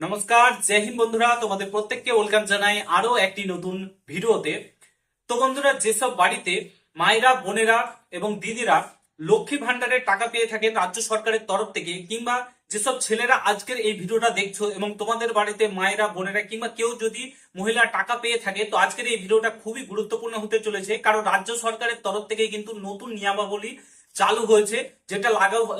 নমস্কার, জয় হিন্দ বন্ধুরা, তোমাদের প্রত্যেককে ওয়েলকাম জানাই আরও একটি নতুন ভিডিওতে। তো বন্ধুরা, যেসব বাড়িতে মায়েরা, বোনেরা এবং দিদিরা লক্ষ্মী ভান্ডারের টাকা পেয়ে থাকেন রাজ্য সরকারের তরফ থেকে কিংবা যেসব ছেলেরা আজকের এই ভিডিওটা দেখছ এবং তোমাদের বাড়িতে মায়েরা, বোনেরা কিংবা কেউ যদি মহিলা টাকা পেয়ে থাকে, তো আজকের এই ভিডিওটা খুবই গুরুত্বপূর্ণ হতে চলেছে। কারণ রাজ্য সরকারের তরফ থেকে কিন্তু নতুন নিয়মাবলী চালু হয়েছে, যেটা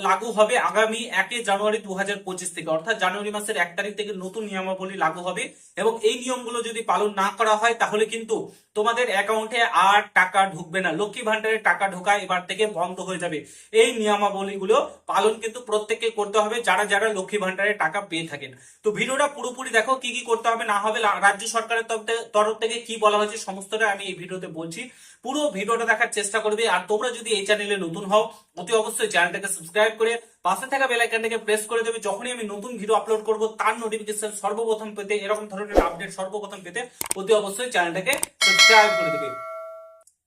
লাগু হবে আগামী একে জানুয়ারি দু হাজার পঁচিশ থেকে। অর্থাৎ জানুয়ারি মাসের এক তারিখ থেকে নতুন নিয়মাবলী লাগু হবে এবং এই নিয়মগুলো যদি পালন না করা হয়, তাহলে কিন্তু তোমাদের অ্যাকাউন্টে আর টাকা ঢুকবে না। লক্ষ্মী ভান্ডারের টাকা ঢোকা এবার থেকে বন্ধ হয়ে যাবে। এই নিয়মাবলীগুলো পালন কিন্তু প্রত্যেককে করতে হবে, যারা যারা লক্ষ্মী ভান্ডারের টাকা পেয়ে থাকেন। তো ভিডিওটা পুরোপুরি দেখো, কি কি করতে হবে না হবে রাজ্য সরকারের তরফ থেকে কি বলা হয়েছে, সমস্তটা আমি এই ভিডিওতে বলছি। পুরো ভিডিওটা দেখার চেষ্টা করবে, আর তোমরা যদি এই চ্যানেলে নতুন হও অতি অবশ্যই চ্যানেলটাকে সাবস্ক্রাইব করে পাশে থাকা বেল আইকনটাকে প্রেস করে দেবে। যখনই আমি নতুন ভিডিও আপলোড করব, তার নোটিফিকেশন সর্বপ্রথম পেতে, এরকম ধরনের আপডেট সর্বপ্রথম পেতে অতি অবশ্যই চ্যানেলটাকে সাবস্ক্রাইব করে দেবে।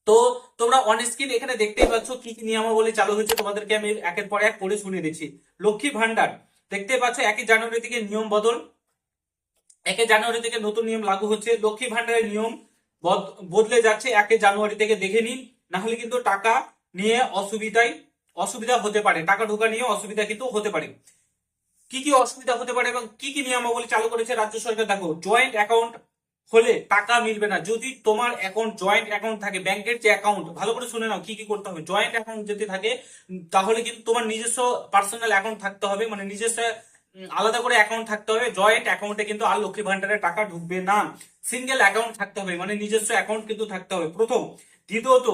তো তোমরা অন স্ক্রিন এখানে দেখতেই পাচ্ছ কি কি নিয়মাবলী চালু হয়েছে। তোমাদেরকে আমি একের পর এক পড়ে শুনিয়ে দিচ্ছি। লক্ষ্মী ভান্ডার, দেখতেই পাচ্ছ একই জানুয়ারি থেকে নিয়ম বদল একে জানুয়ারি থেকে নতুন নিয়ম লাগু হচ্ছে। লক্ষ্মী ভান্ডারের নিয়ম বদ- বদলে যাচ্ছে। একে জানুয়ারি থেকে দেখে নিন। না হলে কিন্তু টাকা নিয়ে অসুবিধায় অসুবিধা হতে পারে। টাকা ঢোকা নিয়ে অসুবিধা কিন্তু হতে পারে। কি কি অসুবিধা হতে পারে এবং কি কি নিয়মাবলী চালু করেছে রাজ্য সরকার? দেখো জয়েন্ট অ্যাকাউন্ট হলে টাকা মিলবে না। যদি তোমার অ্যাকাউন্ট জয়েন্ট অ্যাকাউন্ট থাকে ব্যাংকের যে অ্যাকাউন্ট ভালো করে শুনে নাও কি কি করতে হবে। জয়েন্ট অ্যাকাউন্ট যদি থাকে, তাহলে কিন্তু তোমার নিজস্ব পার্সোনাল অ্যাকাউন্ট থাকতে হবে। মানে নিজস্ব আলাদা করে অ্যাকাউন্ট থাকতে হবে। জয়েন্ট অ্যাকাউন্টে কিন্তু আর লক্ষ্মী ভান্ডারে টাকা ঢুকবে না। সিঙ্গেল অ্যাকাউন্ট থাকতে হবে। মানে নিজস্ব অ্যাকাউন্ট কিন্তু থাকতে হবে। প্রথম, দ্বিতীয়ত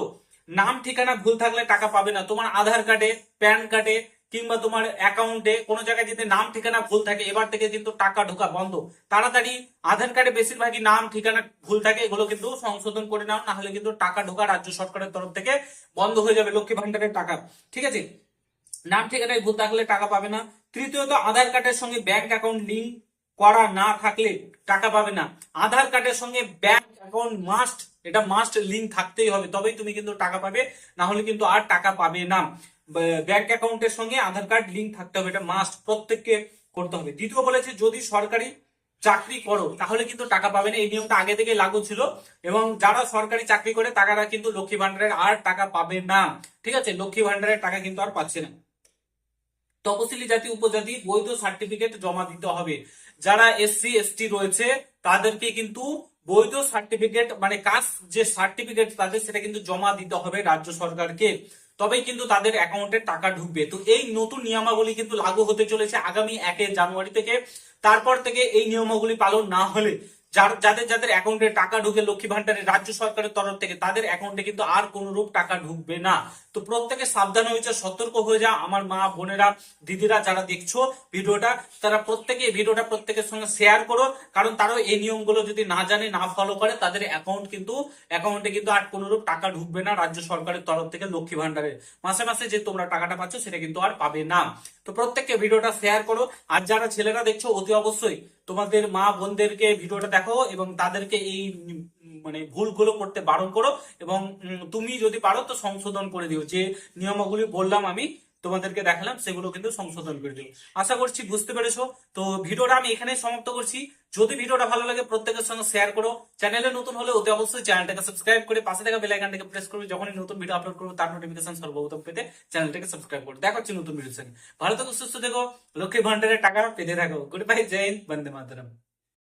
নাম ঠিকানা ভুল থাকলে টাকা পাবে না। তোমার আধার কার্ডে, প্যান কার্ডে কিংবা তোমার অ্যাকাউন্টে কোনো জায়গায় যদি নাম ঠিকানা ভুল থাকে, এবার থেকে কিন্তু টাকা ঢোকা বন্ধ। তাড়াতাড়ি আধার কার্ডে বেশিরভাগই নাম ঠিকানা ভুল থাকে, এগুলো কিন্তু সংশোধন করে নাও না হলে কিন্তু টাকা ঢোকা রাজ্য সরকারের তরফ থেকে বন্ধ হয়ে যাবে লক্ষ্মী ভান্ডারের টাকা। ঠিক আছে? নাম ঠিকানায় ভুল থাকলে টাকা পাবে না। তৃতীয়ত, আধার কার্ডের সঙ্গে ব্যাংক অ্যাকাউন্ট লিঙ্ক করা না থাকলে টাকা পাবে না। আধার কার্ডের সঙ্গে ব্যাংক অ্যাকাউন্ট মাস্ট এটা মাস্ট লিঙ্ক থাকতেই হবে, তবেই তুমি কিন্তু টাকা পাবে না হলে কিন্তু আর টাকা পাবে না। ব্যাংক অ্যাকাউন্টের সঙ্গে আধার কার্ড লিঙ্ক থাকতে হবে, এটা মাস্ট প্রত্যেককে করতে হবে। দ্বিতীয় বলেছে, যদি সরকারি চাকরি করো, তাহলে কিন্তু টাকা পাবে না, এই নিয়মটা আগে থেকে লাগু ছিল, এবং যারা সরকারি চাকরি করে, তারা কিন্তু লক্ষ্মী ভান্ডারের আর টাকা পাবে না। ঠিক আছে? লক্ষ্মী ভান্ডারের টাকা কিন্তু আর পাচ্ছে না। তপশিলি জাতি উপজাতি বৈধ সার্টিফিকেট জমা দিতে হবে। যারা এসসি, এসটি রয়েছে, তাদেরকে কিন্তু বৈধ সার্টিফিকেট মানে কাজ যে সার্টিফিকেট তাদের, সেটা কিন্তু জমা দিতে হবে রাজ্য সরকারকে। তবেই কিন্তু তাদের অ্যাকাউন্টে টাকা ঢুকবে। তো এই নতুন নিয়মাবলী কিন্তু লাগু হতে চলেছে আগামী একে জানুয়ারি থেকে। তারপর থেকে এই নিয়মাবলী পালন না হলে যাদের যাদের অ্যাকাউন্টে টাকা ঢুকে লক্ষ্মী ভান্ডারের রাজ্য সরকারের তরফ থেকে, তাদের অ্যাকাউন্টে কিন্তু আর কোন রূপ টাকা ঢুকবে না। তো প্রত্যেকে সাবধান হয়েছে সতর্ক হয়ে যা আমার মা, বোনেরা, দিদিরা যারা দেখছ ভিডিওটা, তারা প্রত্যেকে ভিডিওটা প্রত্যেকের সঙ্গে শেয়ার করো। কারণ তারাও এই নিয়মগুলো যদি না জানে, না ফলো করে, তাদের অ্যাকাউন্ট কিন্তু অ্যাকাউন্টে কিন্তু আর কোনোরূপ টাকা ঢুকবে না রাজ্য সরকারের তরফ থেকে লক্ষ্মী ভান্ডারে। মাসে মাসে যে তোমরা টাকাটা পাচ্ছ, সেটা কিন্তু আর পাবে না। তো প্রত্যেককে ভিডিওটা শেয়ার করো। আর যারা ছেলেরা দেখছ, অতি অবশ্যই তোমাদের মা বোনদেরকে ভিডিওটা দেখো এবং তাদেরকে এই মানে ভুলগুলো করতে বারণ করো এবং তুমি যদি পারো তো সংশোধন করে দিও। যে নিয়মগুলি বললাম আমি, তোমাদেরকে দেখালাম, সেগুলো কিন্তু সংশোধন করে দিও। আশা করছি বুঝতে পেরেছ। তো ভিডিওটা আমি এখানে সমাপ্ত করছি। যদি ভিডিওটা ভালো লাগে, প্রত্যেকের সঙ্গে শেয়ার করো। চ্যানেলে নতুন হলে অতি অবশ্যই চ্যানেলটাকে সাবস্ক্রাইব করে পাশে থাকা বেল আইকনটাকে প্রেস করবে। যখনই নতুন ভিডিও আপলোড করব, তার নোটিফিকেশন সর্বপ্রথম পেতে চ্যানেলটাকে সাবস্ক্রাইব করো। দেখা হচ্ছে নতুন ভিডিও সঙ্গে। ভালো থেকো, সুস্থ থেকো। লক্ষ্মী ভান্ডারের টাকা পেতে থাকো। গুড বাই জয় হিন্দ, বন্দে মাতরম।